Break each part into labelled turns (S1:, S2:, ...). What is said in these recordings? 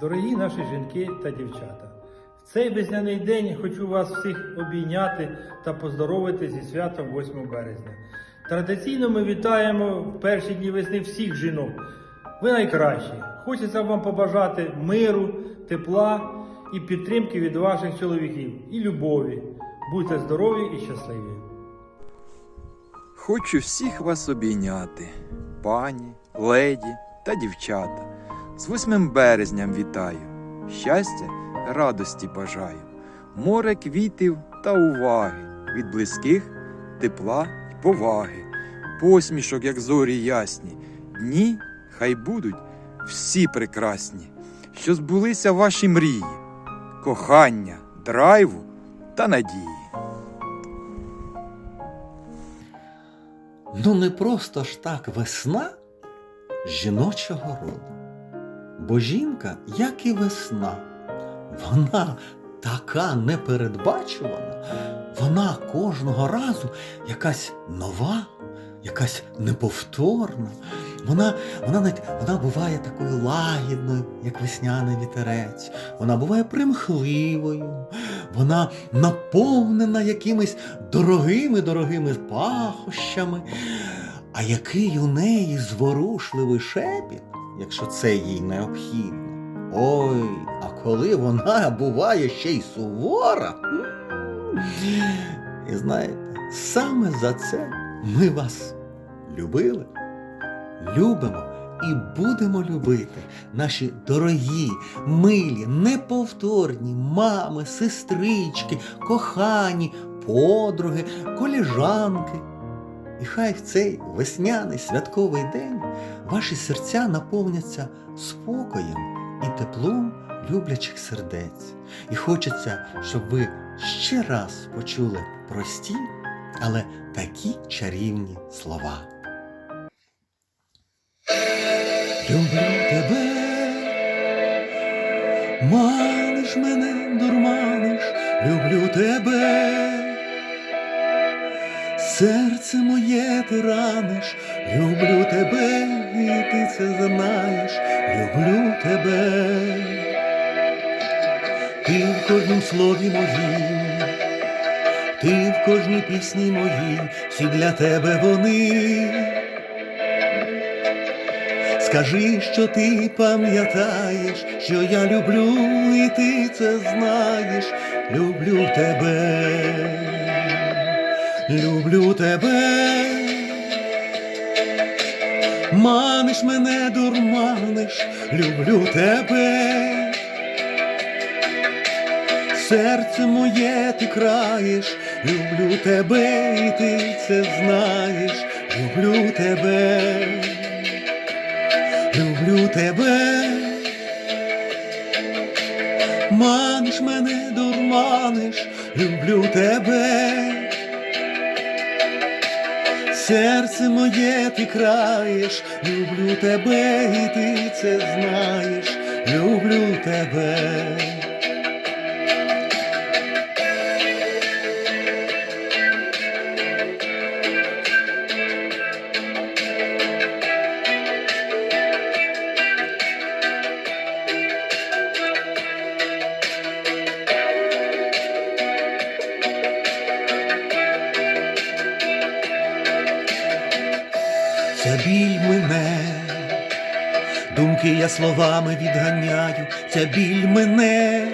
S1: Дорогі наші жінки та дівчата, в цей весняний день хочу вас всіх обійняти та поздоровити зі святом 8 березня. Традиційно ми вітаємо в перші дні весни всіх жінок. Ви найкращі. Хочеться вам побажати миру, тепла і підтримки від ваших чоловіків і любові. Будьте здорові і щасливі!
S2: Хочу всіх вас обійняти, пані, леді та дівчата. З 8 березням вітаю, щастя, радості бажаю, море квітів та уваги, від близьких тепла й поваги, посмішок, як зорі ясні, дні хай будуть всі прекрасні, що збулися ваші мрії, кохання, драйву та надії.
S3: Ну не просто ж так весна жіночого роду. Бо жінка, як і весна, вона така непередбачувана, вона кожного разу якась нова, якась неповторна. Вона, вона, навіть- вона буває такою лагідною, як весняний вітерець. Вона буває примхливою, вона наповнена якимись дорогими дорогими пахощами. А який у неї зворушливий шепіт, якщо це їй необхідно. Ой, а коли вона буває ще й сувора. І знаєте, саме за це ми вас любили, любимо і будемо любити наші дорогі, милі, неповторні мами, сестрички, кохані, подруги, коліжанки. І хай в цей весняний святковий день ваші серця наповняться спокоєм і теплом люблячих сердець. І хочеться, щоб ви ще раз почули прості, але такі чарівні слова. Люблю тебе, маниш мене, дурманиш, люблю тебе. Серце моє ти раниш, люблю тебе, і ти це знаєш, люблю тебе. Ти в кожному слові моїм, ти в кожній пісні моїй, всі для тебе вони. Скажи, що ти пам'ятаєш, що я люблю, і ти це знаєш, люблю тебе, люблю тебе, маниш мене, дурманиш, люблю тебе, серце моє ти краєш, люблю тебе, і ти це знаєш, люблю тебе. Люблю тебе, маниш мене, дурманиш, люблю тебе, серце моє ти краєш, люблю тебе, і ти це знаєш, люблю тебе. Біль мене, думки я словами відганяю, ця біль мене,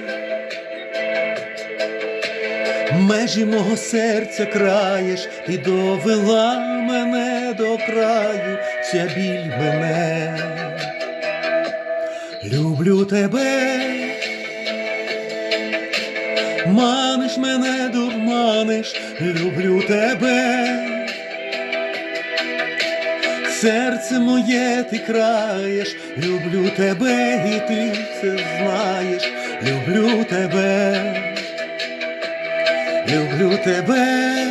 S3: межі мого серця краєш, ти довела мене до краю, ця біль мене, люблю тебе, маниш мене, дурманиш, люблю тебе. Серце моє ти краєш, люблю тебе, і ти це знаєш, люблю тебе, люблю тебе,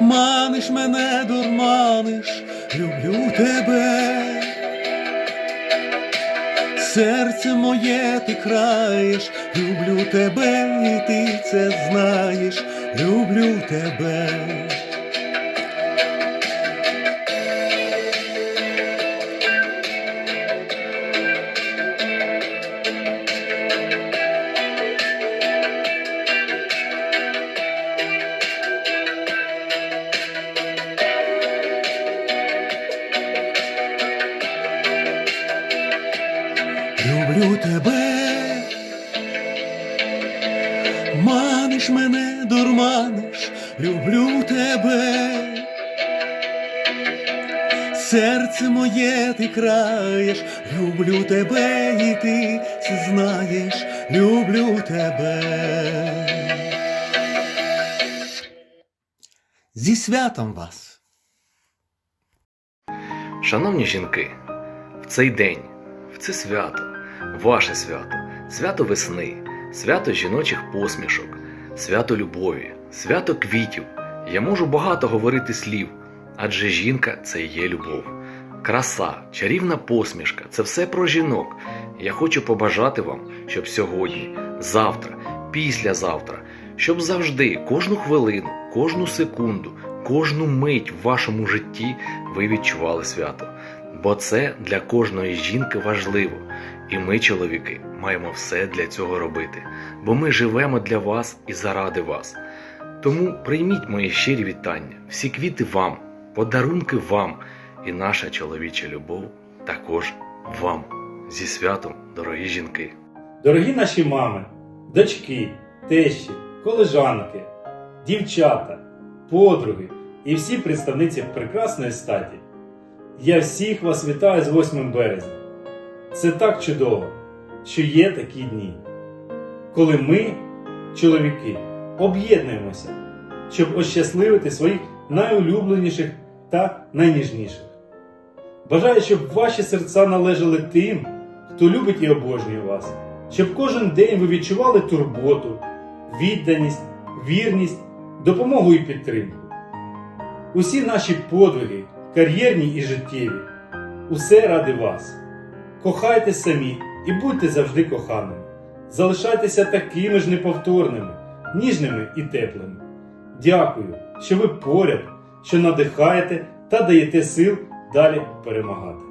S3: маниш мене, дурманиш, люблю тебе, серце моє ти краєш, люблю тебе, і ти це знаєш, люблю тебе. Люблю тебе. Маниш мене, дурманиш, люблю тебе. Серце моє ти краєш, люблю тебе, і ти це знаєш, люблю тебе. Зі святом вас!
S4: Шановні жінки, в цей день, в це свято, ваше свято, свято весни, свято жіночих посмішок, свято любові, свято квітів. Я можу багато говорити слів, адже жінка це є любов. Краса, чарівна посмішка це все про жінок. Я хочу побажати вам, щоб сьогодні, завтра, післязавтра, щоб завжди, кожну хвилину, кожну секунду, кожну мить в вашому житті ви відчували свято. Бо це для кожної жінки важливо, і ми, чоловіки, маємо все для цього робити, бо ми живемо для вас і заради вас. Тому прийміть мої щирі вітання, всі квіти вам, подарунки вам, і наша чоловіча любов також вам. Зі святом, дорогі жінки!
S1: Дорогі наші мами, дочки, тещі, колежанки, дівчата, подруги і всі представниці прекрасної статі. Я всіх вас вітаю з 8 березня. Це так чудово, що є такі дні, коли ми, чоловіки, об'єднуємося, щоб ощасливити своїх найулюбленіших та найніжніших. Бажаю, щоб ваші серця належали тим, хто любить і обожнює вас, щоб кожен день ви відчували турботу, відданість, вірність, допомогу і підтримку. Усі наші подвиги, кар'єрні і життєві, усе ради вас. Кохайте самі і будьте завжди коханими. Залишайтеся такими ж неповторними, ніжними і теплими. Дякую, що ви поряд, що надихаєте та даєте сил далі перемагати.